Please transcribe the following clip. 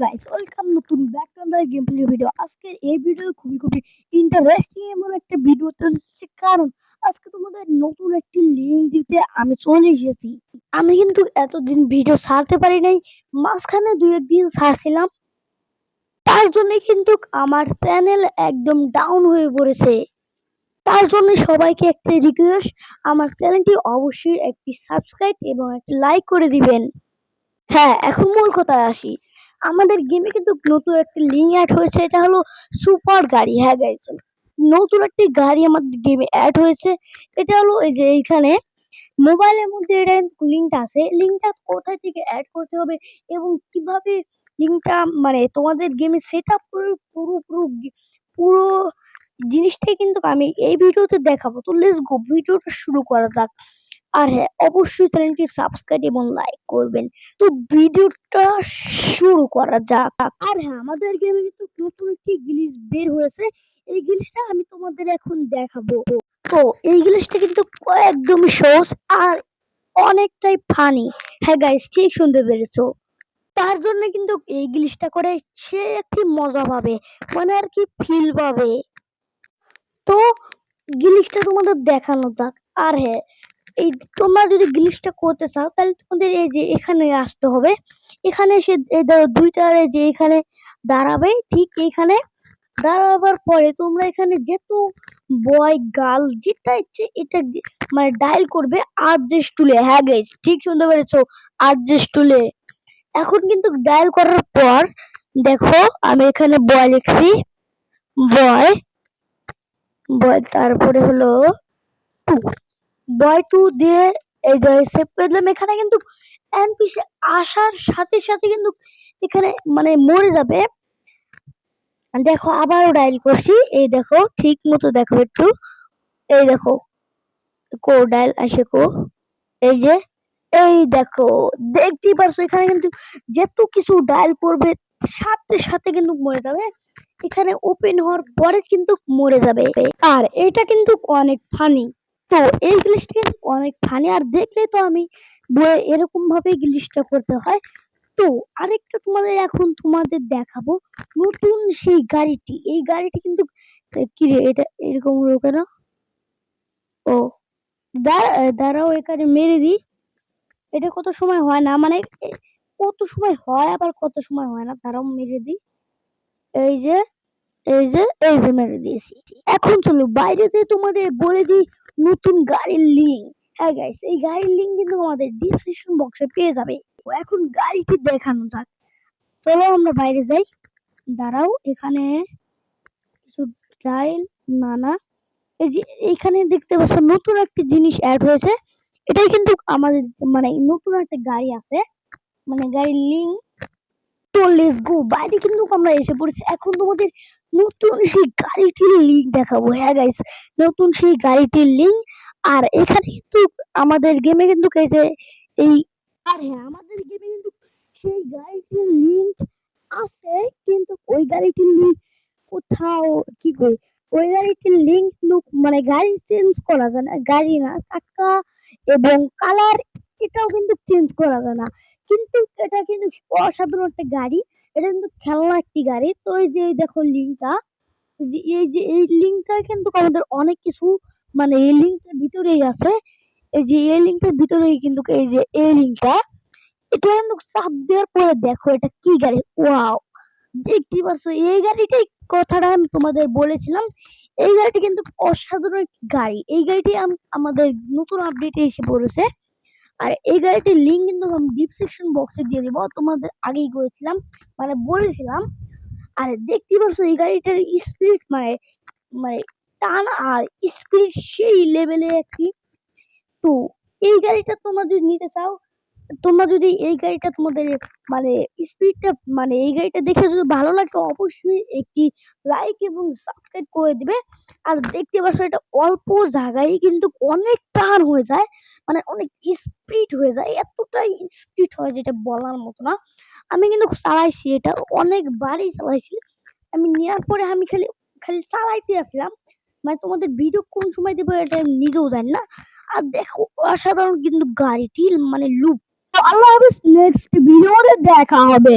Guys welcome নতুন back to the game play video আজকের এই ভিডিও খুবই খুবই ইন্টারেস্টিং এমন একটা ভিডিও হচ্ছে কারণ, আজকে তোমাদের নতুন একটি লিঙ্ক দিতে আমি চলে এসেছি। আমি কিন্তু এতদিন ভিডিও ছাড়তে পারি নাই, মাঝখানে দুই একদিন ছাড়ছিলাম। তার জন্য কিন্তু আমার চ্যানেল একদম ডাউন হয়ে পড়েছে। তার জন্য সবাইকে একটা রিকোয়েস্ট আমার চ্যানেলটি অবশ্যই একটি সাবস্ক্রাইব এবং একটি লাইক করে দিবেন। হ্যাঁ এখন মূল কথায় আসি। আমাদের গেমে কিন্তু নতুন একটা লিঙ্ক অ্যাড হয়েছে, এটা হলো সুপার গাড়ি হ্যাঁ গাইস নতুন একটি গাড়ি আমাদের গেমে অ্যাড হয়েছে, এটা হলো এই যে এইখানে মোবাইলের মধ্যে এটা লিঙ্কটা আছে লিঙ্কটা কোথায় থেকে অ্যাড করতে হবে এবং কীভাবে লিঙ্কটা মানে তোমাদের গেমে সেট আপ করে পুরো পুরো পুরো জিনিসটাই কিন্তু আমি এই ভিডিওতে দেখাবো। তো লেটস গো ভিডিওটা শুরু করা যাক। আর হ্যাঁ অবশ্যই চ্যানেলটি সাবস্ক্রাইব এবং লাইক করবেন। তো ভিডিওটা শুরু করা যাক। আর হ্যাঁ আমাদের গেমে কিন্তু নতুন একটি গিলিস বের হয়েছে। এই গিলিসটা আমি তোমাদের এখন দেখাবো। তো এই গিলিসটা কিন্তু একদমই সহজ আর অনেকটাই ফানি হ্যাঁ গাইস ঠিক শুনতে পেরেছ। তার জন্য কিন্তু এই গিলিসটা করে সে একটি মজা পাবে মানে আর কি ফিল পাবে। তো গিলিসটা তোমাদের দেখানো যাক। আর হ্যাঁ এই তোমরা যদি গ্লিচটা করতে চাও, তাহলে তোমাদের এই যে এখানে আসতে হবে। এখানে এসে এই ধরো দুইটার এই যে এখানে দাঁড়াবে, ঠিক এখানে দাঁড়াবার পরে তোমরা এখানে যেহেতু বয় গার্ল যেটা ইচ্ছে এটা মানে ডায়াল করবে আরজেস্ট টুলে হ্যাঁ গাইস ঠিক শুনতে পেরেছ? আরজেস্ট টুলে এখন কিন্তু ডায়াল করার পর দেখো আমি এখানে বয় লিখছি। বয় বয় তারপরে হলো টু বয় টু দিয়ে এই সেভ করে দিলাম। এখানে কিন্তু এনপিসি আসার সাথে সাথে কিন্তু এখানে মানে মরে যাবে। দেখো আবারও ডায়াল করছি। এই দেখো, ঠিক মতো দেখো একটু। এই দেখো, কো ডায়াল আসে কো। এই যে, এই দেখো, দেখতেই পারছ এখানে কিন্তু যেত কিছু ডায়াল করবে, সাথে সাথে কিন্তু মরে যাবে। এখানে ওপেন হওয়ার পরে কিন্তু মরে যাবে। আর এটা কিন্তু অনেক ফানি তো এই গ্লিচটা কিন্তু অনেক ফানি আর দেখলে তো আমি এরকম ভাবে গ্লিচটা করতে হয়। তো আরেকটা তোমাদের এখন তোমাদের দেখাবো নতুন সেই গাড়িটি। এই গাড়িটি কিন্তু কি রে, এটা এরকম হলো কেন ও দাঁড়া দাঁড়াও এখানে, মেরে দিই। এটা কত সময় হয় না? মানে কত সময় হয় আবার কত সময় হয় না? তারাও মেরে দিই। এই যে এই যে এই যে, মেরে দিয়েছি। এখন চলো বাইরেতে তোমাদের বলে দিই নতুন গাড়ির লিঙ্ক হ্যাঁ গাইস এই গাড়ির লিঙ্ক কিন্তু আমাদের ডিসক্রিপশন বক্সে পেয়ে যাবে। এখন গাড়িটি দেখানো যাক। চলো আমরা বাইরে যাই। দাঁড়াও, এখানে কিছু টাইল নানা এই যে এইখানে দেখতে পাচ্ছ নতুন একটা জিনিস অ্যাড হয়েছে। এটাই কিন্তু আমাদের মানে নতুন একটা গাড়ি আছে। মানে গাড়ির লিঙ্ক তো লেটস গো, বাইরে কিন্তু আমরা এসে পড়েছি। এখন তোমাদের নতুন সেই গাড়িটির লিঙ্ক দেখাবো। হ্যাঁ গাইস নতুন সেই গাড়িটির লিঙ্ক আর এখানে কিন্তু আমাদের গেমে কিন্তু এই এই, আর হ্যাঁ আমাদের গেমে কিন্তু সেই গাড়িটির লিঙ্ক আছে, কিন্তু ওই গাড়িটির লিঙ্ক কোথাও, কি কই ওই গাড়িটির লিঙ্ক লুক মানে গাড়ি চেঞ্জ করা যায় না। গাড়ি না চাকা এবং কালার এটাও কিন্তু চেঞ্জ করা যায় না। কিন্তু এটা কিন্তু অসাধারণ একটা গাড়ি। এটা কিন্তু খেলনা একটি গাড়ি। তো এই যে দেখো লিঙ্কটা। এই যে, এই লিঙ্কটা কিন্তু আমাদের অনেক কিছু মানে এই লিঙ্কটার ভিতরেই আছে। এই যে, এই লিঙ্কটার ভিতরেই কিন্তু এই যে, এই লিঙ্কটা, এটা কিন্তু চাপ দেওয়ার পরে দেখো এটা কি গাড়ি। ওয়াও! দেখতে পাচ্ছ, এই গাড়িটাই কথাটা আমি তোমাদের বলেছিলাম। এই গাড়িটি কিন্তু অসাধারণ একটি গাড়ি। এই গাড়িটি আম- আমাদের নতুন আপডেটে এসে পড়েছে। আর এই গাড়িটির লিঙ্ক কিন্তু আমি ডিসক্রিপশন বক্সে দিয়ে দিব। তোমাদের আগেই করেছিলাম মানে বলেছিলাম। আর দেখতে পাচ্ছ এই গাড়িটার স্পিড মানে মানে টান আর স্পিড সেই লেভেলে একটি। তো এই গাড়িটা তোমরা যদি নিতে চাও, তোমরা যদি এই গাড়িটা তোমাদের মানে স্পিডটা মানে এই গাড়িটা দেখে যদি ভালো লাগে, অবশ্যই একটি লাইক এবং সাবস্ক্রাইব করে দিবে। আর দেখতে পাচ্ছ এটা অল্প জায়গায় কিন্তু অনেক টান হয়ে যায় মানে অনেক স্পিড হয়ে যায়, এতটাই স্পিড হয় যেটা বলার মতো না। আমি কিন্তু চালাইছি এটা, অনেকবারই চালাইছি। আমি নেওয়ার পরে আমি খালি খালি চালাইতে আসলাম মানে তোমাদের ভিডিও কোন সময় দেবো এটা আমি নিজেও জানি না। আর দেখো, অসাধারণ কিন্তু গাড়িটি মানে লুক আল্লাহ হাফিজ নেক্সট ভিডিওতে দেখা হবে।